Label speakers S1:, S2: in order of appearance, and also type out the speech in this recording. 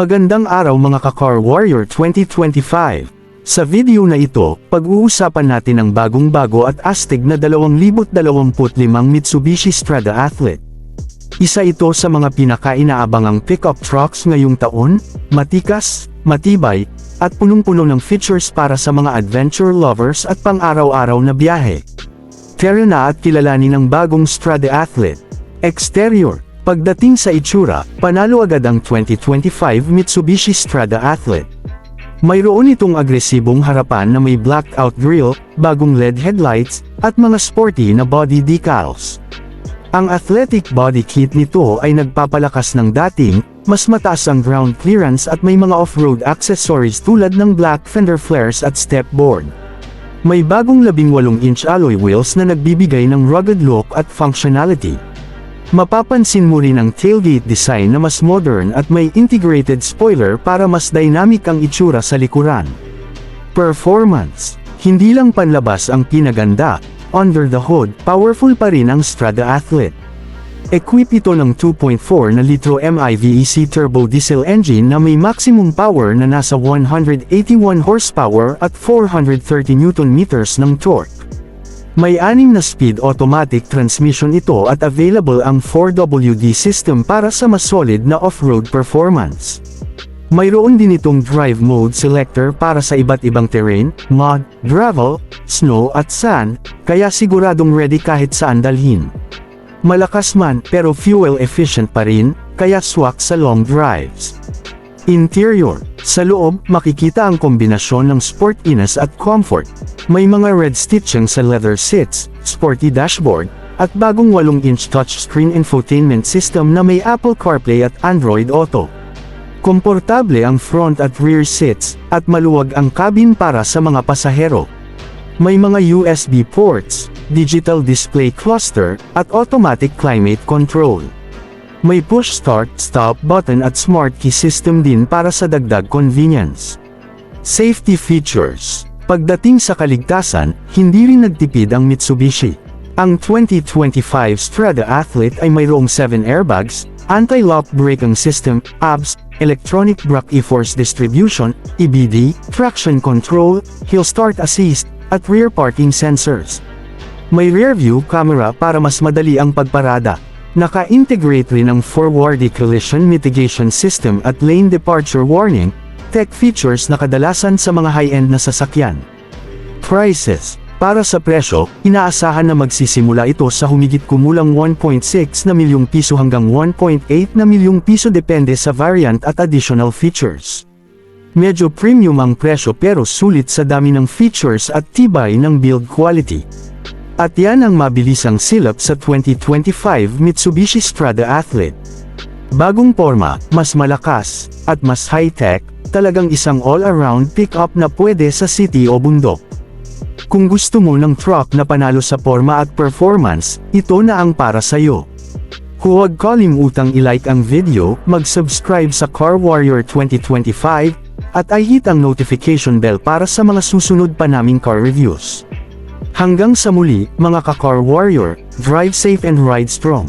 S1: Magandang araw mga ka-Car Warrior 2025. Sa video na ito, pag-uusapan natin ang bagong-bago at astig na 2025 Mitsubishi Strada Athlete. Isa ito sa mga pinaka-inaabangang pickup trucks ngayong taon, matikas, matibay, at punong-puno ng features para sa mga adventure lovers at pang-araw-araw na biyahe. Tara na at kilalanin ang bagong Strada Athlete. Exterior Pagdating sa itsura, panalo agad ang 2025 Mitsubishi Strada Athlete. Mayroon itong agresibong harapan na may blacked out grille, bagong LED headlights, at mga sporty na body decals. Ang athletic body kit nito ay nagpapalakas ng dating, mas mataas ang ground clearance at may mga off-road accessories tulad ng black fender flares at step board. May bagong 18-inch alloy wheels na nagbibigay ng rugged look at functionality. Mapapansin mo rin ang tailgate design na mas modern at may integrated spoiler para mas dynamic ang itsura sa likuran. Performance Hindi lang panlabas ang pinaganda, under the hood, powerful pa rin ang Strada Athlete. Equip ito ng 2.4 na litro MIVEC turbo diesel engine na may maximum power na nasa 181 horsepower at 430 Nm ng torque. May anim na speed automatic transmission ito at available ang 4WD system para sa mas solid na off-road performance. Mayroon din itong drive mode selector para sa iba't ibang terrain, mud, gravel, snow at sand, kaya siguradong ready kahit saan dalhin. Malakas man pero fuel efficient pa rin, kaya swak sa long drives. Interior Sa loob, makikita ang kombinasyon ng sportiness at comfort. May mga red stitching sa leather seats, sporty dashboard, at bagong 8-inch touchscreen infotainment system na may Apple CarPlay at Android Auto. Komportable ang front at rear seats, at maluwag ang cabin para sa mga pasahero. May mga USB ports, digital display cluster, at automatic climate control. May push start, stop button at smart key system din para sa dagdag convenience. Safety features. Pagdating sa kaligtasan, hindi rin nagtipid ang Mitsubishi. Ang 2025 Strada Athlete ay mayroong 7 airbags, anti-lock braking system, ABS, electronic brake e-force distribution, EBD, traction control, hill start assist, at rear parking sensors. May rear view camera para mas madali ang pagparada. Naka-integrate rin ang forward collision mitigation system at lane departure warning, tech features na kadalasan sa mga high-end na sasakyan. Prices Para sa presyo, inaasahan na magsisimula ito sa humigit kumulang 1.6 na milyong piso hanggang 1.8 na milyong piso depende sa variant at additional features. Medyo premium ang presyo pero sulit sa dami ng features at tibay ng build quality. At yan ang mabilisang silap sa 2025 Mitsubishi Strada Athlete. Bagong forma, mas malakas, at mas high-tech, talagang isang all-around pick-up na pwede sa city o bundok. Kung gusto mo ng truck na panalo sa forma at performance, ito na ang para sa'yo. Huwag kalimutang i-like ang video, mag-subscribe sa Car Warrior 2025, at i-hit ang notification bell para sa mga susunod pa naming car reviews. Hanggang sa muli, mga ka-Car Warrior, drive safe and ride strong.